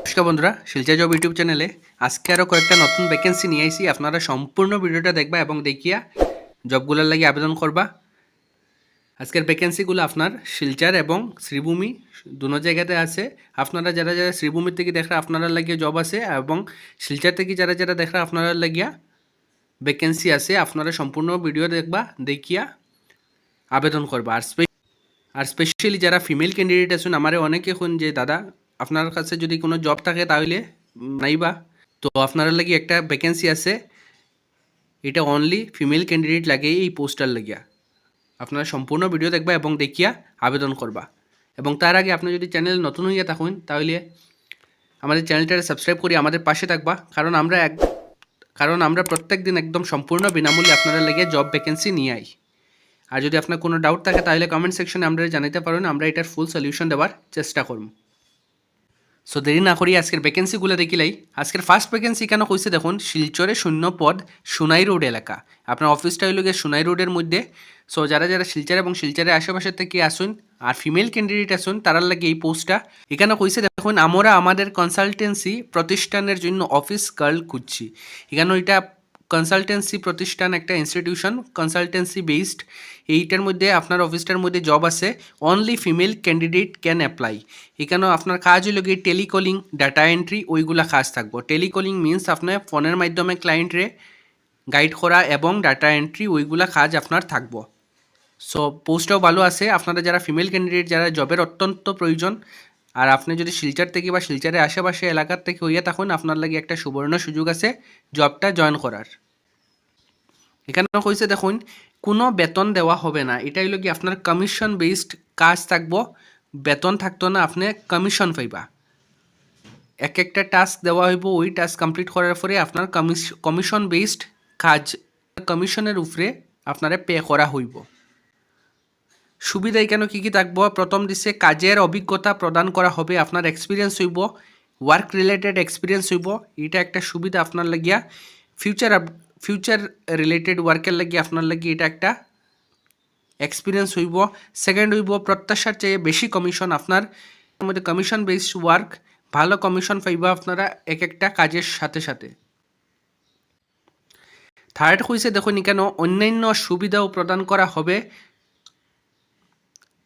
নমস্কার বন্ধুরা, Silchar job YouTube চ্যানেলে আজকে আরও কয়েকটা নতুন ভ্যাকেন্সি নিয়ে আইসি আপনারা সম্পূর্ণ ভিডিওটা দেখবা এবং দেখিয়া জবগুলোর লাগি আবেদন করবা। আজকের ভ্যাকেন্সিগুলো আপনার শিলচার এবং শ্রীভূমি, দুনো জায়গাতে আছে। আপনারা যারা যারা শ্রীভূমির থেকে দেখা আপনারা লাগিয়ে জব আছে এবং শিলচার থেকে যারা যারা দেখা আপনারা লাগিয়া ভ্যাকেন্সি আছে, আপনারা সম্পূর্ণ ভিডিও দেখবা, দেখিয়া আবেদন করবা। আর আর স্পেশালি যারা ফিমেল ক্যান্ডিডেট আছেন, আমারে অনেকে শুন যে, দাদা আপনার কাছে যদি কোনো জব থাকে তাহলে, নাইবা, তো আপনার লাগি একটা ভ্যাকেন্সি আছে, এটা অনলি ফিমেল ক্যান্ডিডেট লাগে এই পোস্টার লাগিয়া। আপনারা সম্পূর্ণ ভিডিও দেখবা এবং দেখিয়া আবেদন করবা। এবং তার আগে আপনি যদি চ্যানেল নতুন হইয়া থাকুন, তাহলে আমাদের চ্যানেলটা সাবস্ক্রাইব করি আমাদের পাশে থাকবা। কারণ আমরা এক, কারণ আমরা প্রত্যেক দিন একদম সম্পূর্ণ বিনামূল্যে আপনারা লেগে জব ভ্যাকেন্সি নিয়ে আই। আর যদি আপনার কোনো ডাউট থাকে, তাহলে কমেন্ট সেকশনে আমরা জানাতে পারেন, আমরা এটার ফুল সলিউশন দেওয়ার চেষ্টা করব। সো দেরি না করি আজকের ভ্যাকেন্সিগুলো দেখিলাই আজকের ফার্স্ট ভ্যাকেন্সি কেন কইছে দেখুন, শিলচরে শূন্য পদ সোনাই রোড এলাকা। আপনার অফিসটা হইল গিয়ে সোনাই রোডের মধ্যে। সো যারা যারা শিলচর এবং শিলচরের আশেপাশে থেকে আসুন আর ফিমেল ক্যান্ডিডেট আসুন, তারার লাগে এই পোস্টটা এখানে কইছে দেখুন, আমরা আমাদের কনসালটেন্সি প্রতিষ্ঠানের জন্য অফিস গার্ল খুঁজছি। এখানে ওইটা কনসালটেন্সি প্রতিষ্ঠান একটা ইনস্টিটিউশন কনসালটেন্সি বেসড এইটার মধ্যে, আপনার অফিসটার মধ্যে জব আছে। Only female candidate can apply এখানেও আপনার কাজ হলো গিয়ে টেলিকলিং ডাটা এন্ট্রি ওইগুলা কাজ থাকব। টেলিকলিং মিনস আপনার ফোনের মাধ্যমে ক্লায়েন্টরে গাইড করা এবং ডাটা এন্ট্রি ওইগুলা কাজ আপনার থাকব। সো পোস্টটাও ভালো আছে। আপনারা যারা ফিমেল ক্যান্ডিডেট যারা জবের অত্যন্ত প্রয়োজন আর আপনি যদি শিলচার থেকে বা শিলচারের আশেপাশে এলাকার থেকে হইয়া তখন আপনার লাগে একটা সুবর্ণ সুযোগ আছে, জবটা জয়েন করার। এখানে কইছে দেখুন, কোনো বেতন দেওয়া হবে না। এটাই হলো কি আপনার কমিশন বেসড কাজ থাকব, বেতন থাকতো না, আপনি কমিশন পাইবা। এক একটা টাস্ক দেওয়া হইব, ওই টাস্ক কমপ্লিট করার পরে আপনার কমিশন বেসড কাজ কমিশনের উপরে আপনারা পে করা হইব। সুবিধা এখানে কী কী থাকব? প্রথম দিছে কাজের অভিজ্ঞতা প্রদান করা হবে আপনার এক্সপিরিয়েন্স হইব ওয়ার্ক রিলেটেড এক্সপিরিয়েন্স হইব এটা একটা সুবিধা আপনার লাগিয়া। ফিউচার ফিউচার রিলেটেড ওয়ার্কের লাগিয়ে আপনার লাগিয়ে এটা একটা এক্সপিরিয়েন্স হইব। সেকেন্ড হইব, প্রত্যাশার চেয়ে বেশি কমিশন আপনার। মধ্যে কমিশন বেসড ওয়ার্ক ভালো কমিশন পাইব আপনারা এক একটা কাজের সাথে সাথে। থার্ড হইছে দেখুন কেন অন্যান্য সুবিধাও প্রদান করা হবে।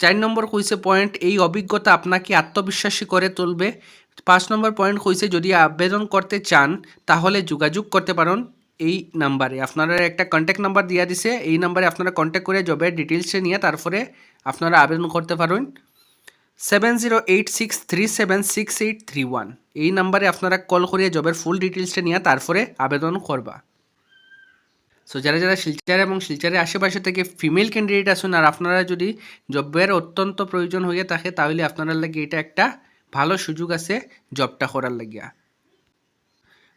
চার নম্বর কইছে পয়েন্ট এই অভিজ্ঞতা আপনাকে আত্মবিশ্বাসী করে তুলবে। পাঁচ নম্বর পয়েন্ট কইছে, যদি আবেদন করতে চান, তাহলে যোগাযোগ করতে পারেন এই নাম্বারে। আপনারা একটা কন্ট্যাক্ট নাম্বার দিয়া দিছে, এই নাম্বারে আপনারা কন্ট্যাক্ট করে জবের ডিটেলসে নিয়ে তারপরে আপনারা আবেদন করতে পারেন। Seven zero eight six three seven six eight three one এই নাম্বারে আপনারা কল করিয়ে জবের ফুল ডিটেলসটা নিয়ে তারপরে আবেদন করবা। সো যারা যারা শিলচার এবং শিলচারের আশেপাশে থেকে ফিমেল ক্যান্ডিডেট আসুন আর আপনারা যদি জবের অত্যন্ত প্রয়োজন হয়ে থাকে, তাহলে আপনারা লাগে এটা একটা ভালো সুযোগ আছে জবটা করার লাগিয়া।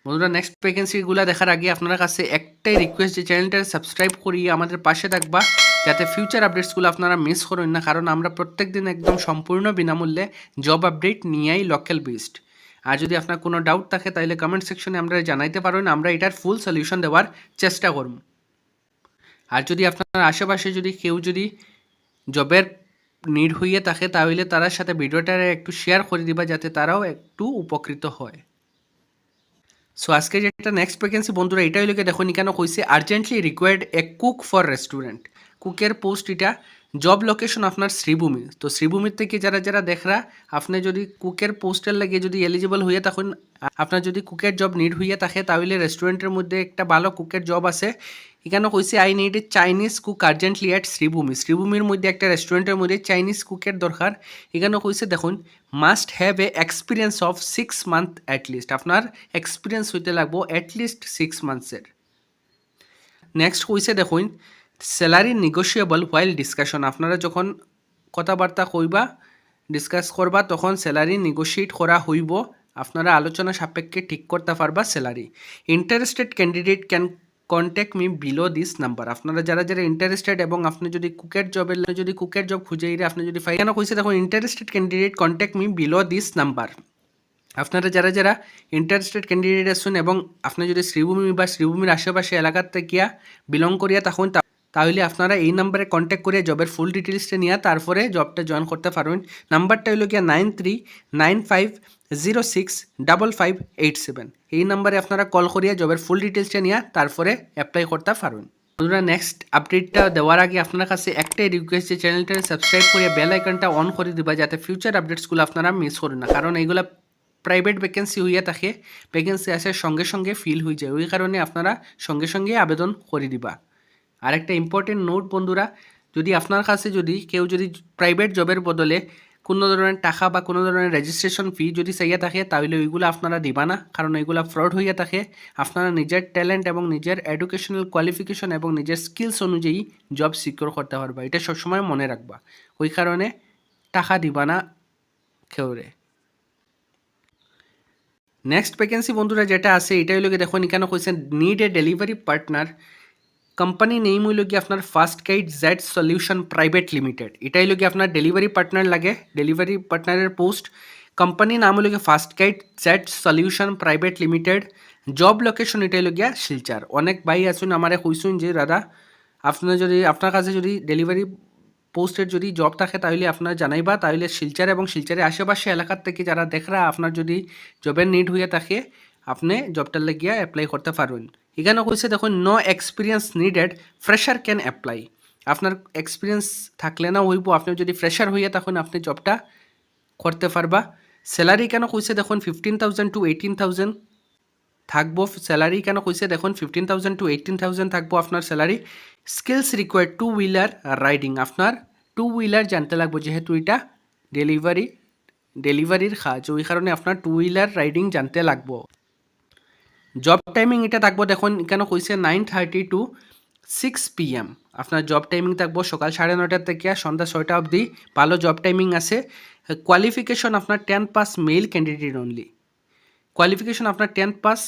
বন্ধুরা নেক্সট ভ্যাকেন্সিগুলো দেখার আগে আপনার কাছে একটাই রিকোয়েস্ট যে চ্যানেলটা সাবস্ক্রাইব করিয়ে আমাদের পাশে থাকবা, যাতে ফিউচার আপডেটসগুলো আপনারা মিস করেন না, কারণ আমরা প্রত্যেক দিন একদম সম্পূর্ণ বিনামূল্যে জব আপডেট নিয়েই লোকাল বেসড আর যদি আপনার কোনো ডাউট থাকে, তাহলে কমেন্ট সেকশনে আমরা জানাইতে পারেন। আমরা এটার ফুল সলিউশন দেওয়ার চেষ্টা করব। আর যদি আপনার আশেপাশে যদি কেউ যদি জবের নিড হইয়ে থাকে, তাহলে তার সাথে ভিডিওটা একটু শেয়ার করে দিবা, যাতে তারাও একটু উপকৃত হয়। সো আজকে যেটা নেক্সট ভ্যাকেন্সি বন্ধুরা এটা হইলে দেখুন কেন কইছে urgently required a cook for restaurant কুকের post এটা জব লোকেশন আপনার শ্রীভূমি। তো শ্রীভূমির থেকে যারা যারা দেখরা, আপনি যদি কুকের পোস্টের লাগে যদি এলিজিবল হয়ে থাকুন, আপনার যদি কুকের জব নিড হইয়া থাকে, তাহলে রেস্টুরেন্টের মধ্যে একটা ভালো কুকের জব আছে। এখানে কইছে I need a Chinese cook urgently at Sribhumi. শ্রীভূমির মধ্যে একটা রেস্টুরেন্টের মধ্যে চাইনিজ কুকের দরকার। এখানে কইছে, দেখুন must have a experience of six month at least আপনার এক্সপিরিয়েন্স হইতে লাগবো অ্যাটলিস্ট সিক্স মান্থসের নেক্সট কইছে, দেখুন স্যালারি নেগোশিয়েবল হোয়াইল ডিসকাশন আপনারা যখন কথাবার্তা কইবা ডিসকাস করবা, তখন স্যালারি নেগোশিয়েট করা হইব। আপনারা আলোচনা সাপেক্ষে ঠিক করতে পারবা salary. Interested candidate can contact me below this number আপনারা যারা যারা ইন্টারেস্টেড এবং আপনি যদি কুকের জবের যদি কুকের জব খুঁজে ইরে আপনি যদি ফাইনা কইছে? তখন interested candidate contact me below this number আপনারা যারা যারা ইন্টারেস্টেড ক্যান্ডিডেট আছেন এবং আপনি যদি শ্রীভূমি বা শ্রীভূমির আশেপাশে এলাকার থেকে বিলং করিয়া তখন তাহলে আপনারা এই নাম্বারে কন্ট্যাক্ট করে জবের ফুল ডিটেলসটা নিয়ে তারপরে জবটা জয়েন করতে পারবেন। নাম্বারটা হলো গিয়া nine three nine five zero six double five eight seven এই নাম্বারে আপনারা কল করিয়া জবের ফুল ডিটেলসটা নিয়ে তারপরে অ্যাপ্লাই করতে পারবেন। বন্ধুরা নেক্সট আপডেটটা দেওয়ার আগে আপনার কাছে একটাই রিকোয়েস্ট যে চ্যানেলটা সাবস্ক্রাইব করে বেল আইকনটা অন করে দিবা যাতে ফিউচার আপডেটসগুলো আপনারা মিস করেন না। কারণ এইগুলা প্রাইভেট ভ্যাকেন্সি হইয়া থাকে ভ্যাকেন্সি আসে সঙ্গে সঙ্গে ফিল হয়ে যায়। ওই কারণে আপনারা সঙ্গে সঙ্গে আবেদন করে দিবা। আর একটা ইম্পর্টেন্ট নোট বন্ধুরা, যদি আপনার কাছে যদি কেউ যদি প্রাইভেট জবের বদলে কোনো ধরনের টাকা বা কোনো ধরনের রেজিস্ট্রেশন ফি যদি চাইয়া থাকে, তাহলে ওইগুলো আপনারা দিবা না। কারণ ওইগুলো ফ্রড হইয়া থাকে। আপনারা নিজের ট্যালেন্ট এবং নিজের এডুকেশনাল কোয়ালিফিকেশন এবং নিজের স্কিলস অনুযায়ী জব সিকিউর করতে পারবা। এটা সবসময় মনে রাখবা। ওই কারণে টাকা দিবা না কেউরে। নেক্সট ভ্যাকেন্সি বন্ধুরা যেটা আছে এটাই গিয়ে দেখুন এখানে কইছেন need a delivery partner company name হইল কি আপনার first guide Z solution private limited এটা হইল কি আপনার ডেলিভারি পার্টনার লাগে ডেলিভারি পার্টনারের পোস্ট কোম্পানি নাম হইল গিয়ে first guide Z solution private limited job location এটা হইল গিয়া শিলচার। অনেক ভাই আছেন আমারে কইসুন যে, দাদা, আপনার যদি, আপনার কাছে যদি ডেলিভারি পোস্টের যদি জব থাকে, তাহলে আপনার জানাইবা। তাহলে শিলচার এবং শিলচারের আশেপাশে এলাকার থেকে যারা দেখরা আপনার যদি জবের নিড হইয়া থাকে, আপনি জবটার লাগিয়া অ্যাপ্লাই করতে পারবেন এখানে কইছে, দেখুন no experience needed fresher can apply আপনার এক্সপিরিয়েন্স থাকলে না হইব আপনি যদি ফ্রেশার হইয়া তখন আপনি জবটা করতে পারবা। স্যালারি কেন কইছে, দেখুন fifteen thousand to eighteen thousand থাকব। স্যালারি কেন কইছে, দেখুন fifteen thousand to eighteen thousand থাকব আপনার salary skills required two wheeler riding আপনার টু হুইলার জানতে লাগবো, যেহেতু এটা ডেলিভারি ডেলিভারির কাজ। ওই কারণে আপনার টু হুইলার রাইডিং জানতে লাগবো। জব টাইমিং এটা থাকব দেখুন, কেন কইছে nine thirty to six P M আপনার জব টাইমিং থাকব সকাল সাড়ে নটার থেকে সন্ধ্যা ছয়টা অবধি। ভালো জব টাইমিং আছে। কোয়ালিফিকেশন আপনার ten pass male candidate only qualification আপনার টেন পাস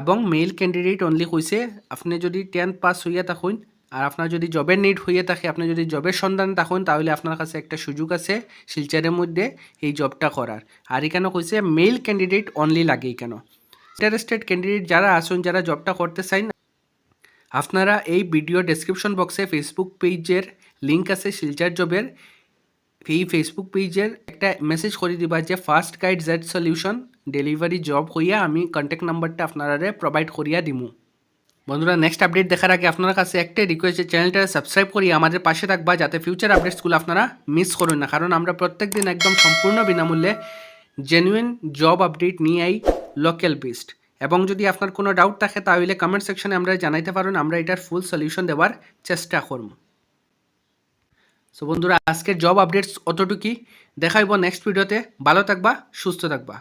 এবং মেল ক্যান্ডিডেট অনলি কইছে। আপনি যদি টেন পাস হইয়া থাকুন আর আপনার যদি জবের নিড হইয়া থাকে, আপনি যদি জবের সন্ধান থাকুন, তাহলে আপনার কাছে একটা সুযোগ আছে শিলচারের মধ্যে এই জবটা করার। আর এখানে কইছে? মেল ক্যান্ডিডেট অনলি লাগে এখানে ইন্টারেস্টেড ক্যান্ডিডেট যারা আসুন, যারা জবটা করতে চান আপনারা এই ভিডিও ডেসক্রিপশন বক্সে ফেসবুক পেজের লিঙ্ক আছে, শিলচার জবের এই ফেসবুক পেজের একটা মেসেজ করে দিবা যে first guide Z solution delivery job হইয়া আমি কন্ট্যাক্ট নাম্বারটা আপনারা প্রোভাইড করিয়া দিমু। বন্ধুরা নেক্সট আপডেট দেখার আগে আপনার কাছে একটাই রিকোয়েস্ট চ্যানেলটা সাবস্ক্রাইব করি আমাদের পাশে থাকবা, যাতে ফিউচার আপডেটসগুলো আপনারা মিস করুন না। কারণ আমরা প্রত্যেক দিন একদম সম্পূর্ণ বিনামূল্যে জেনুইন জব আপডেট নিয়ে আই লোকাল বেসড এবং যদি আপনার কোনো ডাউট থাকে, তাহলে কমেন্ট সেকশনে আমরা জানাইতে পারেন, আমরা এটার ফুল সলিউশন দেওয়ার চেষ্টা করব। সো বন্ধুরা, আজকের জব আপডেটস অতটুকুই। দেখাইব নেক্সট ভিডিওতে ভালো থাকবা, সুস্থ থাকবা।